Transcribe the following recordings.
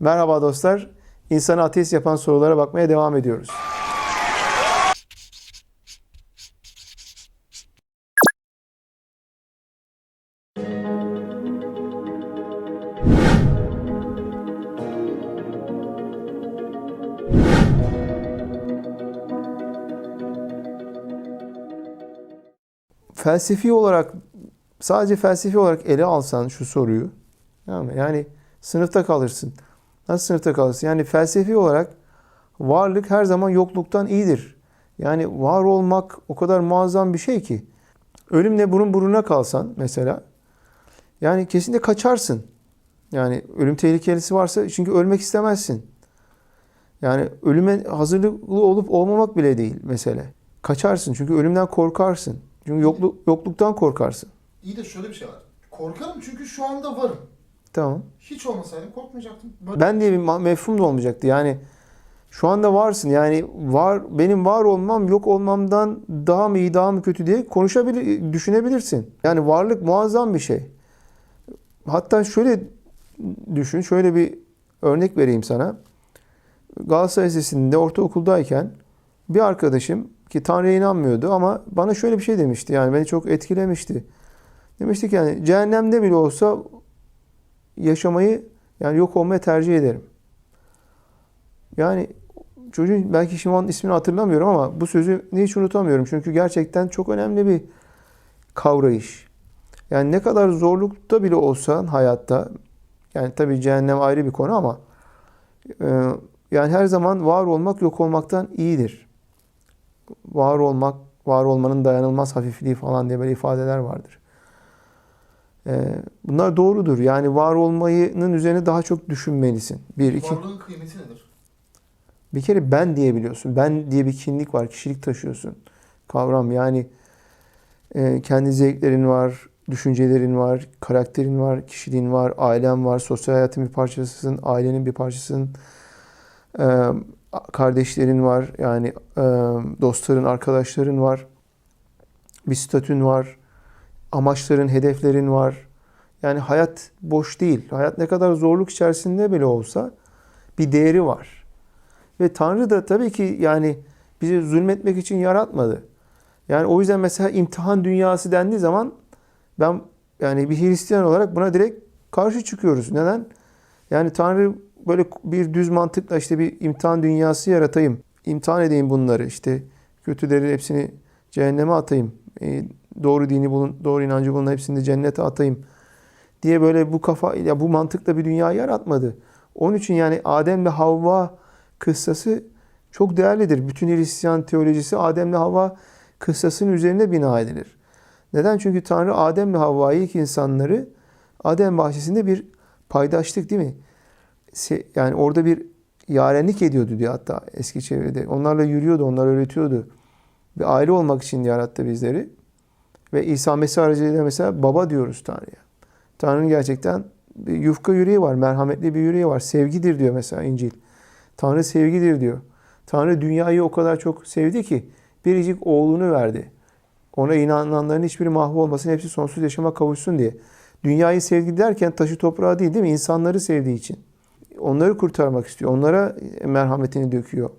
Merhaba dostlar. İnsanı ateist yapan sorulara bakmaya devam ediyoruz. Felsefi olarak sadece felsefi olarak ele alsan şu soruyu mı? yani sınıfta kalırsın. Nasıl sınıfta kalırsın? Yani felsefi olarak varlık her zaman yokluktan iyidir. Yani var olmak o kadar muazzam bir şey ki. Ölümle burun buruna kalsan mesela yani kesinlikle kaçarsın. Yani ölüm tehlikelisi varsa çünkü ölmek istemezsin. Yani ölüme hazırlıklı olup olmamak bile değil mesele. Kaçarsın çünkü ölümden korkarsın. Çünkü yokluk, yokluktan korkarsın. İyi de şöyle bir şey var. Korkarım çünkü şu anda varım. Tamam. Hiç olmasaydım korkmayacaktım. Böyle Ben diye bir mefhum da olmayacaktı. Yani şu anda varsın. Yani var benim var olmam yok olmamdan daha mı iyi daha mı kötü diye konuşabilir düşünebilirsin. Yani varlık muazzam bir şey. Hatta şöyle düşün, şöyle bir örnek vereyim sana. Galatasaray Lisesi'nde ortaokuldayken bir arkadaşım ki Tanrı'ya inanmıyordu ama bana şöyle bir şey demişti. Yani beni çok etkilemişti. Demiştik yani cehennemde bile olsa yaşamayı yani yok olmaya tercih ederim. Yani çocuğun belki şimdi onun ismini hatırlamıyorum ama bu sözü hiç unutamıyorum. Çünkü gerçekten çok önemli bir kavrayış. Yani ne kadar zorlukta bile olsan hayatta yani tabii cehennem ayrı bir konu ama e, yani her zaman var olmak yok olmaktan iyidir. Var olmak, var olmanın dayanılmaz hafifliği falan diye böyle ifadeler vardır. E, bunlar doğrudur. Yani var olmayının üzerine daha çok düşünmelisin. Bir, iki. varlığın kıymeti nedir? Bir kere ben diyebiliyorsun. Ben diye bir kimlik var. Kişilik taşıyorsun. Kavram yani e, kendi zevklerin var, düşüncelerin var, karakterin var, kişiliğin var, ailen var, sosyal hayatın bir parçasısın, ailenin bir parçasısın. E, kardeşlerin var, yani e, dostların, arkadaşların var. Bir statün var. Amaçların, hedeflerin var. Yani hayat boş değil. Hayat ne kadar zorluk içerisinde bile olsa bir değeri var. Ve Tanrı da tabii ki yani bizi zulmetmek için yaratmadı. Yani o yüzden mesela imtihan dünyası dendiği zaman ben yani bir Hristiyan olarak buna direkt karşı çıkıyoruz. Neden? Yani Tanrı böyle bir düz mantıkla işte bir imtihan dünyası yaratayım. İmtihan edeyim bunları işte kötüleri hepsini cehenneme atayım. Doğru dini bulun, doğru inancı bulun hepsini de cennete atayım diye böyle bu kafa ya bu mantıkla bir dünya yaratmadı. Onun için yani Adem ve Havva kıssası çok değerlidir. Bütün Hristiyan teolojisi Adem'le Havva kıssasının üzerine bina edilir. Neden? Çünkü Tanrı Adem'le Havva'yı ilk insanları Adem bahçesinde bir paydaşlık değil mi? Yani orada bir yarenlik ediyordu diyor hatta eski çevrede. Onlarla yürüyordu, onları öğretiyordu. Bir aile olmak için yarattı bizleri. Ve İsa Mesih aracılığıyla mesela baba diyoruz Tanrı'ya. Tanrı'nın gerçekten bir yufka yüreği var, merhametli bir yüreği var. Sevgidir diyor mesela İncil. Tanrı sevgidir diyor. Tanrı dünyayı o kadar çok sevdi ki biricik oğlunu verdi. Ona inananların hiçbiri mahvolmasın, hepsi sonsuz yaşama kavuşsun diye. Dünyayı sevgi derken taşı toprağı değil değil mi? İnsanları sevdiği için. Onları kurtarmak istiyor. Onlara merhametini döküyor.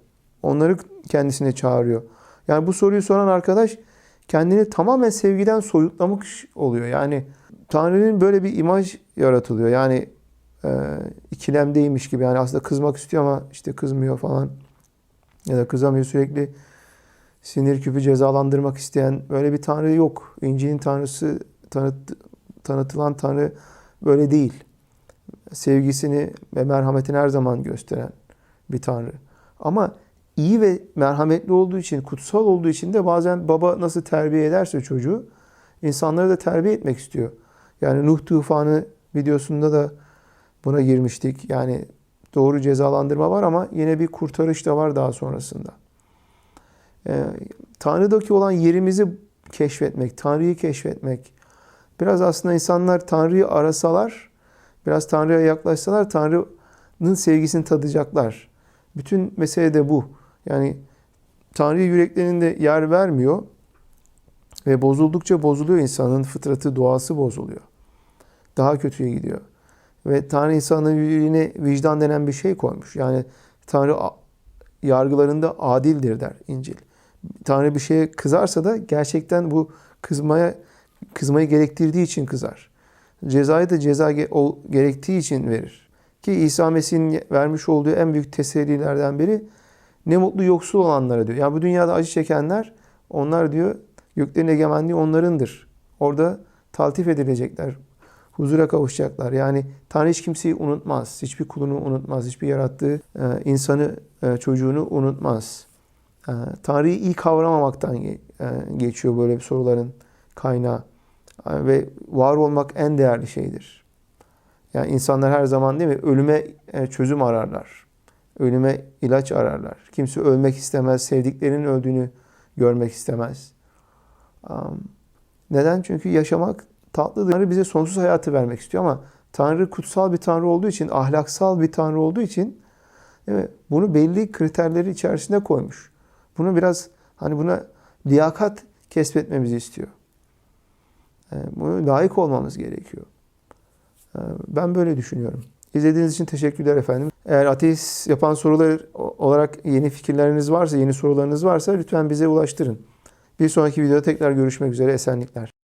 Onları kendisine çağırıyor. Yani bu soruyu soran arkadaş kendini tamamen sevgiden soyutlamış oluyor. Yani Tanrı'nın böyle bir imaj yaratılıyor. Yani e, ikilemdeymiş gibi. Yani aslında kızmak istiyor ama işte kızmıyor falan. Ya da kızamıyor sürekli sinir küpü cezalandırmak isteyen böyle bir tanrı yok. İncil'in tanrısı tanıt, tanıtılan tanrı böyle değil. Sevgisini ve merhametini her zaman gösteren bir tanrı. Ama iyi ve merhametli olduğu için, kutsal olduğu için de bazen baba nasıl terbiye ederse çocuğu insanları da terbiye etmek istiyor. Yani Nuh tufanı videosunda da buna girmiştik. Yani doğru cezalandırma var ama yine bir kurtarış da var daha sonrasında. Ee, Tanrı'daki olan yerimizi keşfetmek, Tanrı'yı keşfetmek. Biraz aslında insanlar Tanrı'yı arasalar, biraz Tanrı'ya yaklaşsalar Tanrı'nın sevgisini tadacaklar. Bütün mesele de bu. Yani Tanrı yüreklerinde yer vermiyor ve bozuldukça bozuluyor insanın fıtratı, doğası bozuluyor. Daha kötüye gidiyor. Ve Tanrı insanın yüreğine vicdan denen bir şey koymuş. Yani Tanrı yargılarında adildir der İncil. Tanrı bir şeye kızarsa da gerçekten bu kızmaya kızmayı gerektirdiği için kızar. Cezayı da ceza gerektiği için verir. Ki İsa Mesih'in vermiş olduğu en büyük tesellilerden biri ne mutlu yoksul olanlara diyor. Yani bu dünyada acı çekenler onlar diyor göklerin egemenliği onlarındır. Orada taltif edilecekler. Huzura kavuşacaklar. Yani Tanrı hiç kimseyi unutmaz. Hiçbir kulunu unutmaz. Hiçbir yarattığı e, insanı, e, çocuğunu unutmaz. E, Tanrı'yı iyi kavramamaktan ge- geçiyor böyle bir soruların kaynağı. Ve var olmak en değerli şeydir. Yani insanlar her zaman değil mi ölüme çözüm ararlar. Ölüme ilaç ararlar. Kimse ölmek istemez, sevdiklerinin öldüğünü görmek istemez. Neden? Çünkü yaşamak tatlıdır. Tanrı bize sonsuz hayatı vermek istiyor ama Tanrı kutsal bir Tanrı olduğu için, ahlaksal bir Tanrı olduğu için değil mi? bunu belli kriterleri içerisinde koymuş. Bunu biraz hani buna liyakat kesbetmemizi istiyor. E, Bunu layık olmamız gerekiyor. E, Ben böyle düşünüyorum. İzlediğiniz için teşekkürler efendim. Eğer ateist yapan sorular olarak yeni fikirleriniz varsa, yeni sorularınız varsa lütfen bize ulaştırın. Bir sonraki videoda tekrar görüşmek üzere. Esenlikler.